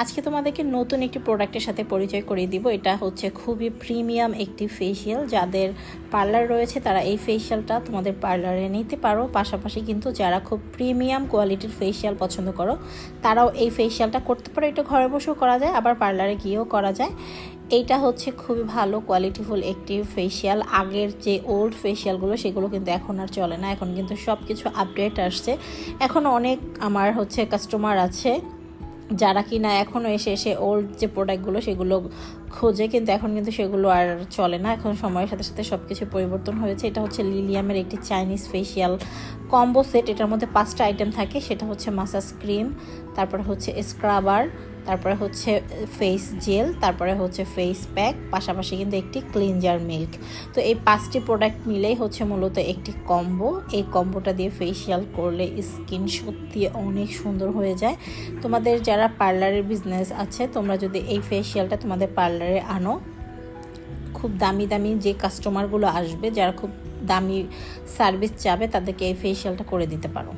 আজকে তোমাদেরকে নতুন একটি প্রোডাক্টের সাথে পরিচয় করিয়ে দিব। এটা হচ্ছে খুবই প্রিমিয়াম একটি ফেসিয়াল যাদের পার্লার রয়েছে, তারা এই ফেসিয়ালটা তোমাদের পার্লারে নিতে পারো। পাশাপাশি কিন্তু যারা খুব প্রিমিয়াম কোয়ালিটির ফেসিয়াল পছন্দ করো, তারাও এই ফেসিয়ালটা করতে পারো। এটা ঘরে বসেও করা যায়, আবার পার্লারে গিয়েও করা যায়। এইটা হচ্ছে খুবই ভালো কোয়ালিটিফুল একটি ফেসিয়াল আগের যে ওল্ড ফেসিয়ালগুলো সেগুলো কিন্তু এখন আর চলে না। এখন কিন্তু সব কিছু আপডেট আসছে। এখন অনেক আমার হচ্ছে কাস্টমার আছে। যারা কি না এখনও এসে এসে ওল্ড যে প্রোডাক্টগুলো সেগুলো খোঁজে, কিন্তু এখন কিন্তু সেগুলো আর চলে না। এখন সময়ের সাথে সাথে সব কিছু পরিবর্তন হয়েছে। এটা হচ্ছে লিলিয়ামের একটি চাইনিজ ফেসিয়াল কম্বো সেট এটার মধ্যে পাঁচটা আইটেম থাকে। সেটা হচ্ছে মাসাজ ক্রিম তারপরে হচ্ছে স্ক্রাবার তারপরে হচ্ছে ফেস জেল তারপরে হচ্ছে ফেস প্যাক পাশাপাশি কিন্তু একটি ক্লিনজার মিল্ক তো এই পাঁচটি প্রোডাক্ট মিলেই হচ্ছে মূলত একটি কম্বো এই কম্বোটা দিয়ে ফেসিয়াল করলে স্কিন সত্যি অনেক সুন্দর হয়ে যায়। তোমাদের যারা পার্লারের বিজনেস আছে, তোমরা যদি এই ফেসিয়ালটা তোমাদের পার্লারে আনো, খুব দামি দামি যে কাস্টমারগুলো আসবে, যারা খুব দামি সার্ভিস চাবে, তাদেরকে এই ফেসিয়ালটা করে দিতে পারো।